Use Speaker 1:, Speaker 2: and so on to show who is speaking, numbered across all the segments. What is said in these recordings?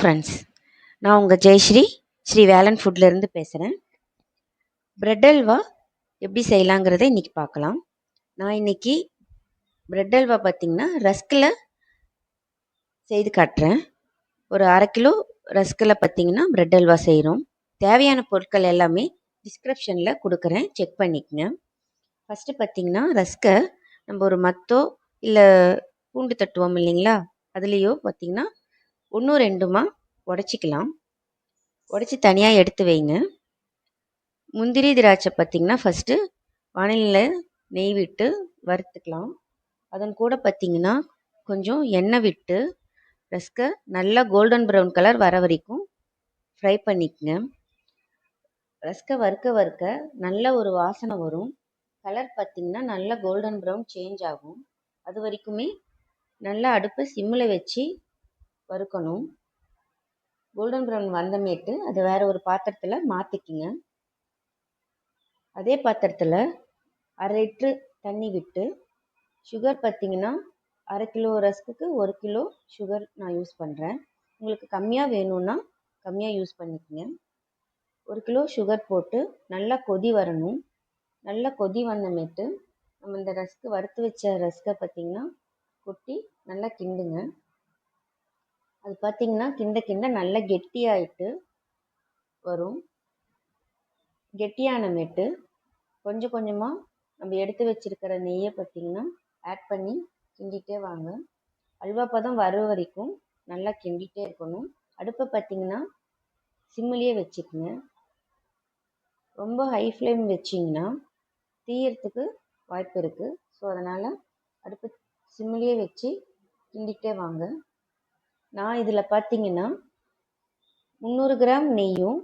Speaker 1: Friends நான் உங்கள் ஜெயஸ்ரீ ஸ்ரீ வேலன் ஃபுட்லேருந்து பேசுகிறேன் ப்ரெட் அல்வா எப்படி செய்யலாங்கிறத இன்றைக்கி பார்க்கலாம். நான் இன்றைக்கி ப்ரெட் அல்வா பார்த்திங்கன்னா ரஸ்கில் செய்து காட்டுறேன். ஒரு அரை கிலோ ரஸ்கில் பார்த்திங்கன்னா ப்ரெட் அல்வா செய்கிறோம் தேவையான பொருட்கள் எல்லாமே டிஸ்கிரிப்ஷனில் கொடுக்குறேன். செக் பண்ணிக்கங்க. ஃபஸ்ட்டு பார்த்திங்கன்னா ரஸ்கை நம்ம ஒரு மத்தோ இல்லை பூண்டு தட்டுவோம் இல்லைங்களா? அதுலேயோ பார்த்திங்கன்னா ஒன்று ரெண்டுமா? உடச்சிக்கலாம். உடச்சி தனியாக எடுத்து வைங்க. முந்திரி திராட்சை பார்த்திங்கன்னா ஃபஸ்ட்டு வானிலையில் நெய் விட்டு வறுத்துக்கலாம். அதன் கூட பார்த்திங்கன்னா கொஞ்சம் எண்ணெய் விட்டு ரஸ்கை நல்லா கோல்டன் ப்ரௌன் கலர் வர வரைக்கும் ஃப்ரை பண்ணிக்கங்க. ரஸ்கை வறுக்க வறுக்க நல்ல ஒரு வாசனை வரும். கலர் பார்த்திங்கன்னா நல்லா கோல்டன் ப்ரௌன் சேஞ்ச் ஆகும். அது வரைக்குமே நல்லா அடுப்பை சிம்மில் வச்சு வறுக்கணும். கோல்டன் ப்ரௌன் வந்தமேட்டு அதை வேறு ஒரு பாத்திரத்தில் மாற்றிக்கிங்க அதே பாத்திரத்தில் அரை லிட்ரு தண்ணி விட்டு சுகர் பார்த்திங்கன்னா அரை கிலோ ரஸ்க்குக்கு ஒரு கிலோ சுகர் நான் யூஸ் பண்ணுறேன் உங்களுக்கு கம்மியாக வேணும்னா கம்மியாக யூஸ் பண்ணிக்கோங்க. ஒரு கிலோ சுகர் போட்டு நல்லா கொதி வரணும். நல்லா கொதி வந்தமேட்டு நம்ம இந்த ரஸ்க்கு வறுத்து வச்ச ரஸ்க்கை பார்த்திங்கன்னா கொட்டி நல்லா கிண்டுங்க. அது பார்த்திங்கன்னா கிண்ட கிண்ட நல்லா கெட்டியாயிட்டு வரும். கெட்டியானமேட்டு கொஞ்சம் கொஞ்சமாக நம்ம எடுத்து வச்சுருக்கிற நெய்யை பார்த்திங்கன்னா ஆட் பண்ணி கிண்டிகிட்டே வாங்க. அல்வா பதம் வர வரைக்கும் நல்லா கிண்டிகிட்டே இருக்கணும். அடுப்பை பார்த்திங்கன்னா சிம்மிலேயே வச்சுக்கோங்க. ரொம்ப ஹை ஃப்ளேம் வச்சிங்கன்னா தீயறதுக்கு வாய்ப்பு இருக்குது ஸோ அதனால் அடுப்பு சிம்மிலேயே வச்சு கிண்டிகிட்டே வாங்க. நான் இதில் பார்த்தீங்கன்னா முந்நூறு கிராம் நெய்யும்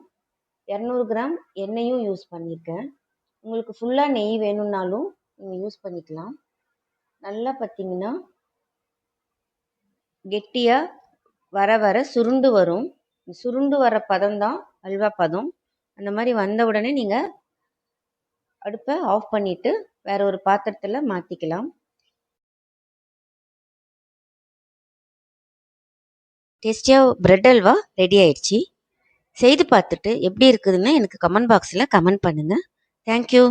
Speaker 1: இரநூறு கிராம் எண்ணெயும் யூஸ் பண்ணியிருக்கேன் உங்களுக்கு ஃபுல்லாக நெய் வேணும்னாலும் நீங்கள் யூஸ் பண்ணிக்கலாம். நல்லா பார்த்தீங்கன்னா கெட்டியாக வர வர சுருண்டு வரும். சுருண்டு வர பதம் தான் அல்வா பதம். அந்த மாதிரி வந்த உடனே நீங்கள் அடுப்பை ஆஃப் பண்ணிவிட்டு வேறு ஒரு பாத்திரத்தில் மாற்றிக்கலாம் டேஸ்டியாக பிரெட் அல்வா ரெடி ஆயிடுச்சு. செய்து பார்த்துட்டு எப்படி இருக்குதுன்னு எனக்கு கமெண்ட் பாக்ஸில் கமெண்ட் பண்ணுங்கள் தேங்க்யூ